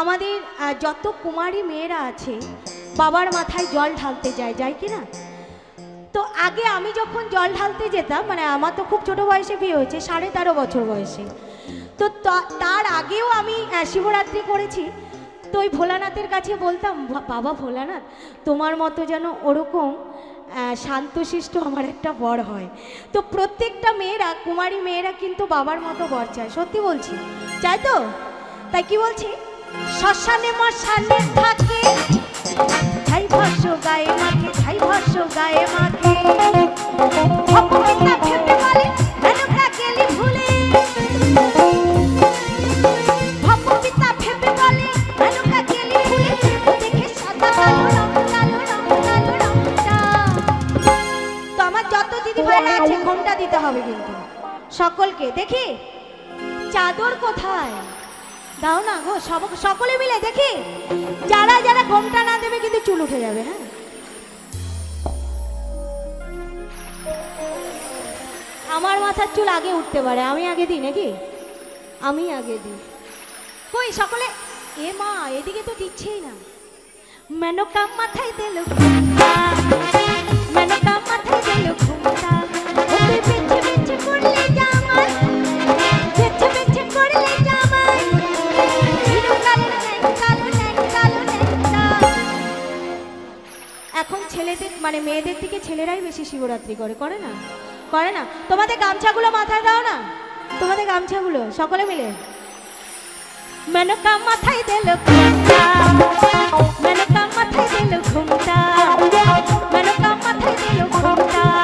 আমাদের যত কুমারী মেয়েরা আছে, বাবার মাথায় জল ঢালতে যায় যায় কি না? তো আগে আমি যখন জল ঢালতে যেতাম মানে আমার তো খুব ছোট বয়সে বিয়ে হয়েছে, সাড়ে তেরো বছর বয়সে। তো তার আগেও আমি শিবরাত্রি করেছি। তো ওই ভোলানাথের কাছে বলতাম বাবা ভোলানাথ, তোমার মতো যেন ওরকম শান্তশিষ্ট আমার একটা বর হয়। তো প্রত্যেকটা মেয়েরা, কুমারী মেয়েরা কিন্তু বাবার মতো বর চায়, সত্যি বলছি। চাই তো? তাই কি বলছি? শ্মশানে মশানে থাকে ছাই ভস্য গায়ে মাখে ছাই ভস্য গায়ে মাখে। সকলকে, দেখি? চাদর কোথায়? দাও না গো, সব সকলে মিলে দেখি। যারা যারা ঘোমটা না দেবে কিন্তু চুল উঠে যাবে হ্যাঁ? আমার মাথার চুল আগে উঠতে পারে, আমি আগে দিই নাকি? আমি আগে দিই। কই সকলে? এ মা, এদিকে তো দিচ্ছেই না। মেনকা মাথায় দিল। ছেলেদের মানে মেয়েদের থেকে ছেলেরাই বেশি শিবরাত্রি করে করে না? করে না? তোমাদের গামছাগুলো মাথায় দাও না? তোমাদের গামছাগুলো, সকলে মিলে। মেনকা মাথায় দিল মেনকা মাথায় দিল ঘুমটা, মেনকা মাথায় দিল ঘুমটা।